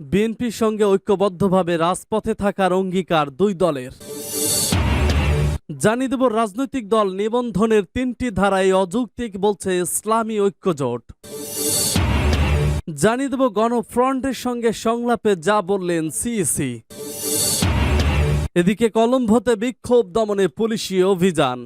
বিএনপির সঙ্গে ঐক্যবদ্ধভাবে রাজপথে থাকার অঙ্গীকার দুই দলের। জানিয়ে দেব, রাজনৈতিক দল নিবন্ধনের তিনটি ধারায় অযৌক্তিক বলছে ইসলামী ঐক্যজোট। জানিয়ে দেব, গণফ্রন্টের সঙ্গে সংলাপে যা বললেন সিইসি। এদিকে কলম্বোতে বিক্ষোভ দমনে পুলিশি অভিযান।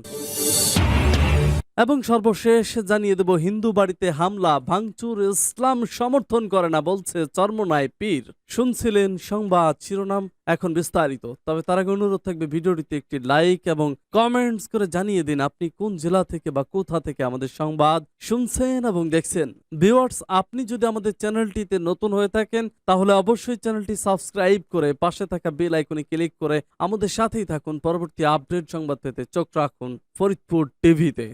এবং সর্বশেষ জানিয়ে দেব, হিন্দু বাড়িতে হামলা, ভাঙচুর, ইসলাম সমর্থন করে না বলছে চর্মনায় পীর। শুনছিলেন সংবাদ শিরোনাম, এখন বিস্তারিত। তবে তার আগে অনুরোধ থাকবে, ভিডিওটিতে একটি লাইক এবং কমেন্টস করে জানিয়ে দিন আপনি কোন জেলা থেকে বা কোথা থেকে আমাদের সংবাদ শুনছেন এবং দেখছেন। ভিওয়ার্স আপনি যদি আমাদের চ্যানেলটিতে নতুন হয়ে থাকেন, তাহলে অবশ্যই চ্যানেলটি সাবস্ক্রাইব করে পাশে থাকা বেল আইকনে ক্লিক করে আমাদের সাথেই থাকুন। পরবর্তী আপডেট সংবাদ পেতে চোখ রাখুন ফরিদপুর টিভিতে।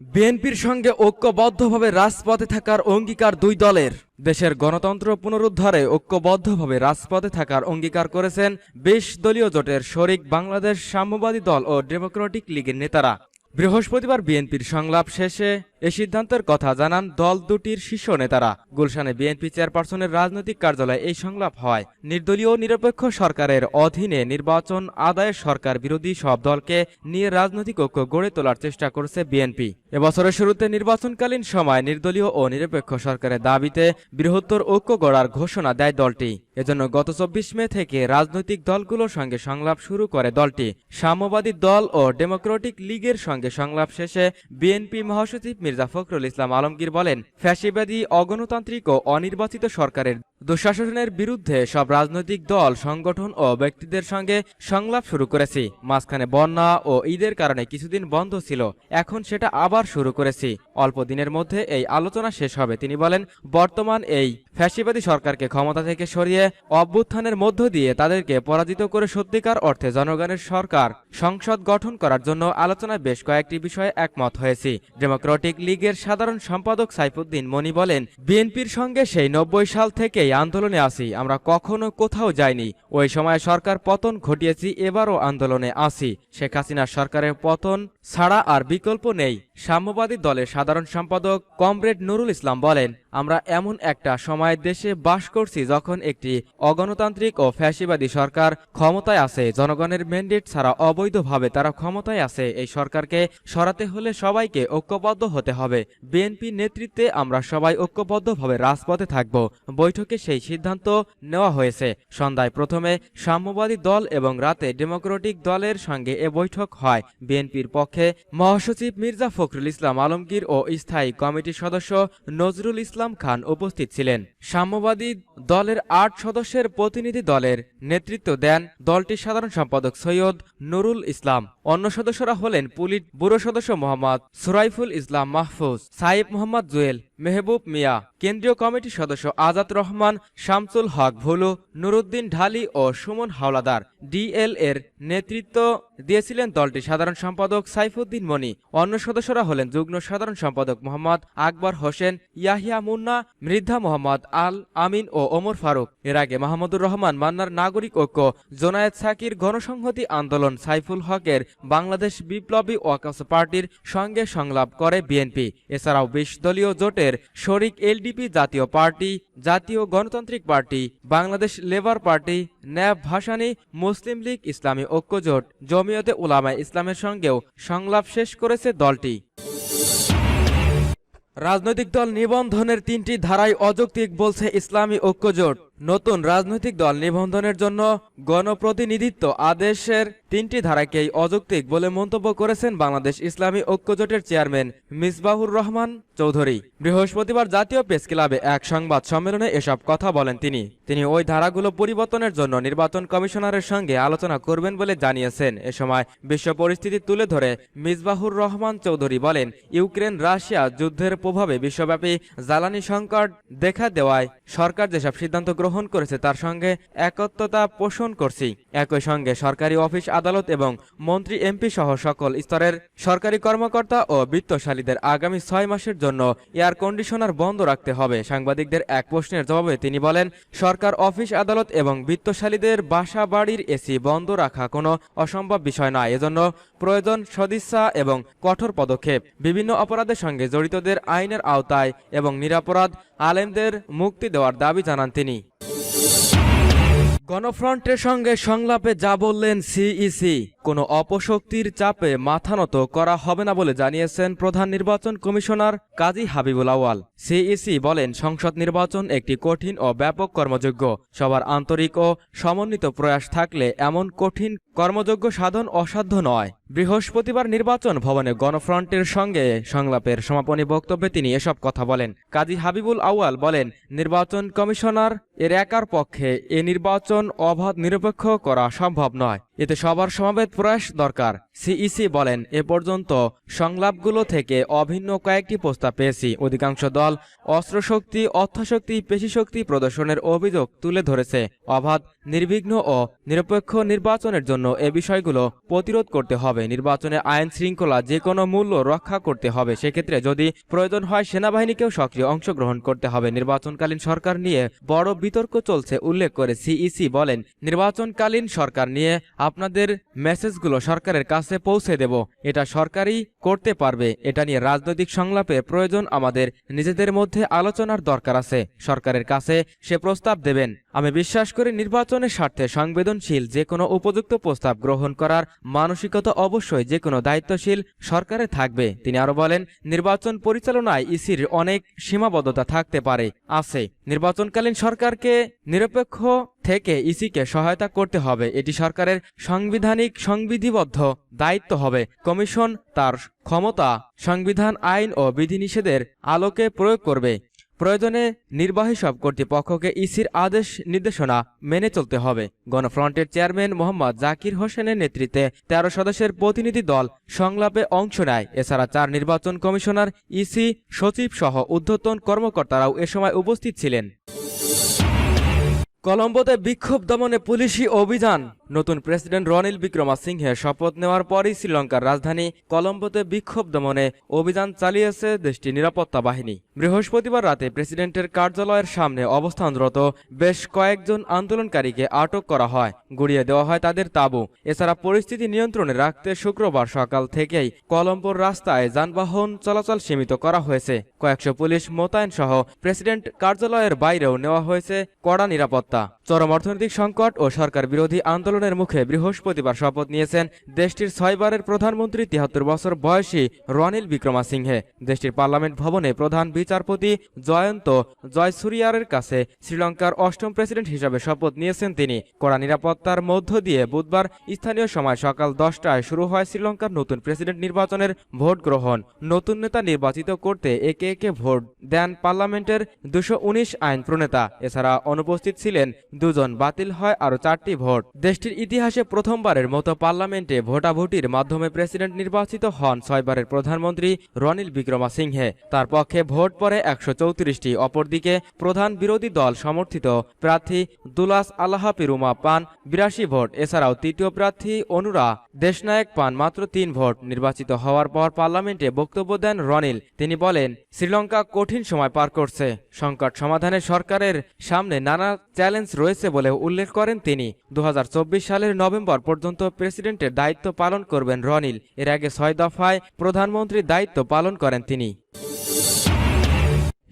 বিএনপির সঙ্গে ঐক্যবদ্ধভাবে রাজপথে থাকার অঙ্গীকার দুই দলের। দেশের গণতন্ত্র পুনরুদ্ধারে ঐক্যবদ্ধভাবে রাজপথে থাকার অঙ্গীকার করেছেন বিশ দলীয় জোটের শরিক বাংলাদেশ সাম্যবাদী দল ও ডেমোক্রেটিক লীগের নেতারা। বৃহস্পতিবার বিএনপির সংলাপ শেষে এ সিদ্ধান্তের কথা জানান দল দুটির শীর্ষ নেতারা। গুলশানে বিএনপি চেয়ারপারসনের রাজনৈতিক কার্যালয়ে এই সংলাপ হয়। নির্দলীয় নিরপেক্ষ সরকারের অধীনে নির্বাচন আদায়ের সরকার বিরোধী সব দলকে নিয়ে রাজনৈতিক ঐক্য গড়ে তোলার চেষ্টা করছে বিএনপি। এবছরের শুরুতে নির্বাচনকালীন সময় নির্দলীয় ও নিরপেক্ষ সরকারের দাবিতে বৃহত্তর ঐক্য গড়ার ঘোষণা দেয় দলটি। এজন্য গত চব্বিশ মে থেকে রাজনৈতিক দলগুলোর সঙ্গে সংলাপ শুরু করে দলটি। সাম্যবাদী দল ও ডেমোক্রেটিক লীগের সঙ্গে সংলাপ শেষে বিএনপি মহাসচিব মির্জা ফখরুল ইসলাম আলমগীর বলেন ফ্যাসিবাদী অগণতান্ত্রিক ও অনির্বাচিত সরকারের দুঃশাসনের বিরুদ্ধে সব রাজনৈতিক দল, সংগঠন ও ব্যক্তিদের সঙ্গে সংলাপ শুরু করেছি। মাঝখানে বন্যা ও ঈদের কারণে কিছুদিন বন্ধ ছিল, এখন সেটা আবার শুরু করেছি। অল্প দিনের মধ্যে এই আলোচনা শেষ হবে, তিনি বলেন, বর্তমান এই ফ্যাসিবাদী সরকারকে ক্ষমতা থেকে সরিয়ে অভ্যুত্থানের মধ্য দিয়ে তাদেরকে পরাজিত করে সত্যিকার অর্থে জনগণের সরকার সংসদ গঠন করার জন্য আলোচনায় বেশ কয়েকটি বিষয়ে একমত হয়েছি। ডেমোক্রেটিক লীগের সাধারণ সম্পাদক সাইফুদ্দিন মনি বলেন, বিএনপির সঙ্গে সেই নব্বই সাল থেকেই আন্দোলনে আসি আমরা কখনো কোথাও যাইনি। ওই সময় সরকার পতন ঘটিয়েছি, এবারও আন্দোলনে আসি শেখ হাসিনার সরকারের পতন ছাড়া আর বিকল্প নেই। সাম্যবাদী দলের সাধারণ সম্পাদক কমরেড নুরুল ইসলাম বলেন, আমরা এমন একটা সময় দেশে বাস করছি যখন একটি অগণতান্ত্রিক ও ফ্যাসিবাদী সরকার ক্ষমতায় আছে। জনগণের ম্যান্ডেট ছাড়া অবৈধভাবে তারা ক্ষমতায় আছে। এই সরকারকে সরাতে হলে সবাইকে ঐক্যবদ্ধ হতে হবে। বিএনপি নেতৃত্বে আমরা সবাই ঐক্যবদ্ধভাবে রাজপথে থাকব। বৈঠকে সেই সিদ্ধান্ত নেওয়া হয়েছে। সন্ধ্যায় প্রথমে সাম্যবাদী দল এবং রাতে ডেমোক্রেটিক দলের সঙ্গে এ বৈঠক হয়। বিএনপির পক্ষে মহাসচিব মির্জা ফখরুল ইসলাম আলমগীর ও স্থায়ী কমিটির সদস্য নজরুল ইসলাম খান উপস্থিত ছিলেন। সাম্যবাদী দলের আট সদস্যের প্রতিনিধি দলের নেতৃত্ব দেন দলটির সাধারণ সম্পাদক সৈয়দ নুরুল ইসলাম। অন্য সদস্যরা হলেন পুলিশ ব্যুরো সদস্য মোহাম্মদ সুরাইফুল ইসলাম মাহফুজ সাইব মোহাম্মদ জুয়েল মেহবুব মিয়া, কেন্দ্রীয় কমিটির সদস্য আজাদ রহমান, শামসুল হক ভুলু, নুরুদ্দিন ঢালি ও সুমন হাওলাদার ডিএল এর নেতৃত্ব দিয়েছিলেন দলটির সাধারণ সম্পাদক সাইফুদ্দিন মনি। অন্য সদস্যরা হলেন যুগ্ম সাধারণ সম্পাদক মোহাম্মদ আকবর হোসেন, ইয়াহিয়া মুন্না, মৃদ্ধা মোহাম্মদ আল আমিন ও ওমর ফারুক। এর আগে মাহমুদুর রহমান মান্নার নাগরিক ঐক্য, জোনায়েদ সাকির গণসংহতি আন্দোলন সাইফুল হকের বাংলাদেশ বিপ্লবী ওয়াকাস পার্টির সঙ্গে সংলাপ করে বিএনপি। এছাড়াও বিশ দলীয় জোটের শরিক LDP Jatiya Party, Jatiya Ganatantrik Party, Bangladesh Labour Party, NAP Bhashani, Muslim League Islami Oikyajote Jamiat উলামা ইসলামের সঙ্গেও সংলাপ শেষ করেছে দলটি। রাজনৈতিক দল নিবন্ধনের তিনটি ধারায় অযৌক্তিক বলছে ইসলামী ঐক্যজোট নতুন রাজনৈতিক দল নিবন্ধনের জন্য গণপ্রতিনিধিত্ব আদেশের তিনটি ধারাকেই অযৌক্তিক বলে মন্তব্য করেছেন বাংলাদেশ ইসলামী ঐক্যজোটের চেয়ারম্যান মিসবাহুর রহমান চৌধুরী। বৃহস্পতিবার জাতীয় প্রেস ক্লাবে এক সংবাদ সম্মেলনে এসব কথা বলেন তিনি। তিনি ওই ধারাগুলো পরিবর্তনের জন্য নির্বাচন কমিশনারের সঙ্গে আলোচনা করবেন বলে জানিয়েছেন। এ সময় বিশ্ব পরিস্থিতি তুলে ধরে মিসবাহুর রহমান চৌধুরী বলেন, ইউক্রেন, রাশিয়া যুদ্ধের প্রভাবে বিশ্বব্যাপী জ্বালানি সংকট দেখা দেওয়ায় সরকার যেসব সিদ্ধান্ত গ্রহণ করেছে তার সঙ্গে একত্রতা পোষণ করছি। একই সঙ্গে সরকারি অফিস আদালত এবং মন্ত্রী, এমপি সহ সকল স্তরের সরকারি কর্মকর্তা ও বিত্তশালীদের আগামী ছয় মাসের জন্য এয়ার কন্ডিশনার বন্ধ রাখতে হবে। সাংবাদিকদের এক প্রশ্নের জবাবে তিনি বলেন, সরকার অফিস আদালত এবং বিত্তশালীদের বাসা বাড়ির এসি বন্ধ রাখা কোনো অসম্ভব বিষয় নয়। এজন্য প্রয়োজন সদিচ্ছা এবং কঠোর পদক্ষেপ। বিভিন্ন অপরাধের সঙ্গে জড়িতদের আইনের আওতায় এবং নিরাপরাধ আলেমদের মুক্তি দেওয়ার দাবি জানান তিনি। গণফ্রন্টের সঙ্গে সংলাপে যা বললেন সিইসি। কোনো অপশক্তির চাপে মাথা নত করা হবে না বলে জানিয়েছেন প্রধান নির্বাচন কমিশনার কাজী হাবিবুল আওয়াল সিইসি বলেন, সংসদ নির্বাচন একটি কঠিন ও ব্যাপক কর্মযোগ্য। সবার আন্তরিক ও সমন্বিত প্রয়াস থাকলে এমন কঠিন কর্মযোগ্য সাধন অসাধ্য নয়। বৃহস্পতিবার নির্বাচন ভবনে গণফ্রন্টের সঙ্গে সংলাপের সমাপনী বক্তব্যে তিনি এসব কথা বলেন। কাজী হাবিবুল আউয়াল বলেন, নির্বাচন কমিশনার এর একার পক্ষে এ নির্বাচন অবাধ নিরপেক্ষ করা সম্ভব নয়। এতে সবার সমাবেত প্রয়াস দরকার। সিইসি বলেন, এ পর্যন্ত সংলাপগুলো থেকে অভিন্ন কয়েকটি প্রস্তাব পেয়েছি। অধিকাংশ দল অস্ত্রশক্তি, অর্থশক্তি, পেশিশক্তি প্রদর্শনের অভিযোগ তুলে ধরেছে। অবাধ, নির্বিঘ্ন ও নিরপেক্ষ নির্বাচনের জন্য এ বিষয়গুলো প্রতিরোধ করতে হবে। নির্বাচনে আইন শৃঙ্খলা যে কোনো মূল্য রক্ষা করতে হবে। সেক্ষেত্রে যদি প্রয়োজন হয়, সেনাবাহিনীকেও সক্রিয় অংশগ্রহণ করতে হবে। নির্বাচনকালীন সরকার নিয়ে বড় বিতর্ক চলছে, উল্লেখ করে সিইসি বলেন। নির্বাচনকালীন সরকার নিয়ে আপনাদের মেসেজগুলো সরকারের কাছে পৌঁছে দেব। এটা সরকারই করতে পারবে। এটা নিয়ে রাজনৈতিক সংলাপের প্রয়োজন আমাদের। নিজেদের মধ্যে আলোচনার দরকার আছে। সরকারের কাছে সে প্রস্তাব দেবেন। আমি বিশ্বাস করি নির্বাচনের স্বার্থে সংবেদনশীল যে কোনো উপযুক্ত প্রস্তাব গ্রহণ করার মানসিকতা অবশ্যই যে কোনো দায়িত্বশীল সরকারে থাকবে। তিনি আরও বলেন, নির্বাচন পরিচালনায় ইসির অনেক সীমাবদ্ধতা থাকতে পারে, আছে। নির্বাচনকালীন সরকারকে নিরপেক্ষ থেকে ইসিকে সহায়তা করতে হবে। এটি সরকারের সাংবিধানিক সংবিধিবদ্ধ দায়িত্ব হবে। কমিশন তার ক্ষমতা, সংবিধান আইন ও বিধিনিষেধের আলোকে প্রয়োগ করবে। প্রয়োজনে নির্বাহী সব কর্তৃপক্ষকে ইসির আদেশ নির্দেশনা মেনে চলতে হবে। গণফ্রন্টের চেয়ারম্যান মোহাম্মদ জাকির হোসেনের নেতৃত্বে তেরো সদস্যের প্রতিনিধি দল সংলাপে অংশ নেয়। এছাড়া চার নির্বাচন কমিশনার, ইসি, সচিব সহ ঊর্ধ্বতন কর্মকর্তারাও এ সময় উপস্থিত ছিলেন। কলম্বোতে বিক্ষোভ দমনে পুলিশি অভিযান। নতুন প্রেসিডেন্ট রনিল বিক্রমাসিংহে শপথ নেওয়ার পরই শ্রীলঙ্কার রাজধানী কলম্বোতে বিক্ষোভ দমনে অভিযান চালিয়েছে দেশটির নিরাপত্তা বাহিনী। বৃহস্পতিবার রাতে প্রেসিডেন্টের কার্যালয়ের সামনে অবস্থানরত বেশ কয়েকজন আন্দোলনকারীকে আটক করা হয়। গুড়িয়ে দেওয়া হয় তাদের তাঁবু। এছাড়া পরিস্থিতি নিয়ন্ত্রণে রাখতে শুক্রবার সকাল থেকেই কলম্বোর রাস্তায় যানবাহন চলাচল সীমিত করা হয়েছে। কয়েকশো পুলিশ মোতায়েন সহ প্রেসিডেন্ট কার্যালয়ের বাইরেও নেওয়া হয়েছে কড়া নিরাপত্তা চরম অর্থনৈতিক সংকট ও সরকার বিরোধী আন্দোলনের মুখে বৃহস্পতিবার শপথ নিয়েছেন দেশটির ছয়বারের প্রধানমন্ত্রী তিয়াত্তর বছর বয়সী রনিল বিক্রমাসিংহে। দেশটির পার্লামেন্ট ভবনে প্রধান বিচারপতি জয়ন্ত জয়সুরিয়ারের কাছে শ্রীলঙ্কার অষ্টম প্রেসিডেন্ট হিসাবে শপথ নিয়েছেন তিনি। কড়া নিরাপত্তার মধ্য দিয়ে বুধবার স্থানীয় সময় সকাল দশটায় শুরু হয় শ্রীলঙ্কার নতুন প্রেসিডেন্ট নির্বাচনের ভোট গ্রহণ। নতুন নেতা নির্বাচিত করতে একে একে ভোট দেন পার্লামেন্টের দুশো আইন প্রণেতা। এছাড়া অনুপস্থিত ছিলেন দুজন বাতিল হয় আরও চারটি ভোট। দেশটির ইতিহাসে প্রথমবারের মতো পার্লামেন্টে ভোটাভুটির মাধ্যমে প্রেসিডেন্ট নির্বাচিত হন ছয়বারের প্রধানমন্ত্রী রনিল বিক্রমাসিংহে। তার পক্ষে ভোট পড়ে একশো চৌত্রিশটি, অপরদিকে প্রধান বিরোধী দল সমর্থিত প্রার্থী দুলাস আল্লাহ পিরুমা পান বিরাশি ভোট। এছাড়াও তৃতীয় প্রার্থী অনুরা দেশনায়ক পান মাত্র তিন ভোট। নির্বাচিত হওয়ার পর পার্লামেন্টে বক্তব্য দেন রনিল। তিনি বলেন, শ্রীলঙ্কা কঠিন সময় পার করছে। সংকট সমাধানে সরকারের সামনে নানা চ্যালেঞ্জ রয়েছে বলে উল্লেখ করেন তিনি। দু হাজার চব্বিশ সালের নভেম্বর পর্যন্ত প্রেসিডেন্টের দায়িত্ব পালন করবেন রনিল। এর আগে ছয় দফায় প্রধানমন্ত্রীর দায়িত্ব পালন করেন তিনি।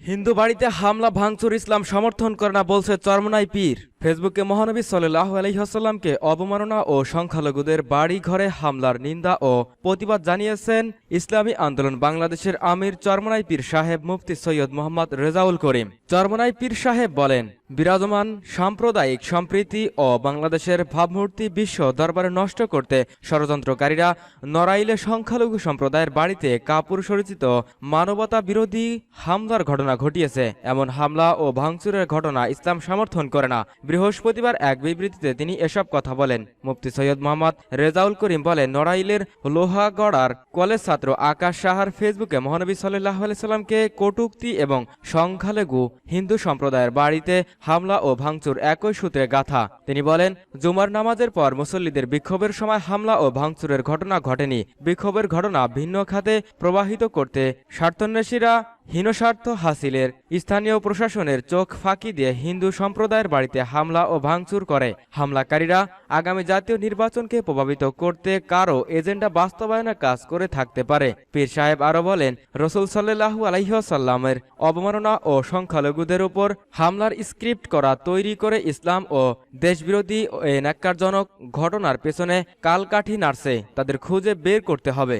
হিন্দু বাড়িতে হামলা, ভাঙচুর, ইসলাম সমর্থন করে না বলছে চরমনাই পীর। ফেসবুকে মহানবী সাল্লাহ আলহিহাসাল্লামকে অবমাননা ও সংখ্যালঘুদের বাড়ি ঘরে হামলার নিন্দা ও প্রতিবাদ জানিয়েছেন ইসলামী আন্দোলন বাংলাদেশের আমির চরমনাই পীর সাহেব মুফতি সৈয়দ মোহাম্মদ রেজাউল করিম। চরমনাই পীর সাহেব বলেন, বিরাজমান, সাম্প্রদায়িক সম্প্রীতি ও বাংলাদেশের ভাবমূর্তি বিশ্ব দরবারে নষ্ট করতে ষড়যন্ত্রকারীরা নড়াইলে সংখ্যালঘু সম্প্রদায়ের বাড়িতে কাপুর সরিচিত মানবতা বিরোধী হামলার ঘটনা ঘটিয়েছে। এমন হামলা ও ভাঙচুরের ঘটনা ইসলাম সমর্থন করে না। বৃহস্পতিবার এক বিবৃতিতে তিনি এসব কথা বলেন। মুফতি সৈয়দ মোহাম্মদ রেজাউল করিম বলেন, নড়াইলের লোহাগড়ার কলেজ ছাত্র আকাশ সাহার ফেসবুকে মহানবী সাল্লাহ সাল্লামকে কটুক্তি এবং সংখ্যালঘু হিন্দু সম্প্রদায়ের বাড়িতে হামলা ও ভাঙচুর একই সূত্রে গাথা। তিনি বলেন, জুমার নামাজের পর মুসল্লিদের বিক্ষোভের সময় হামলা ও ভাঙচুরের ঘটনা ঘটেনি। বিক্ষোভের ঘটনা ভিন্ন খাতে প্রবাহিত করতে স্বার্থন্বেষীরা হীনস্বার্থ হাসিলের স্থানীয় প্রশাসনের চোখ ফাঁকি দিয়ে হিন্দু সম্প্রদায়ের বাড়িতে হামলা ও ভাঙচুর করে। হামলাকারীরা আগামী জাতীয় নির্বাচনকে প্রভাবিত করতে কারও এজেন্ডা বাস্তবায়নের কাজ করে থাকতে পারে। পীর সাহেব আরও বলেন, রসুল সাল্লাহু আলহিহাসাল্লামের অবমাননা ও সংখ্যালঘুদের উপর হামলার স্ক্রিপ্ট করা, তৈরি করে ইসলাম ও দেশবিরোধী ও ন্যাক্কারজনক ঘটনার পেছনে কালকাঠি নাড়ছে। তাদের খুঁজে বের করতে হবে।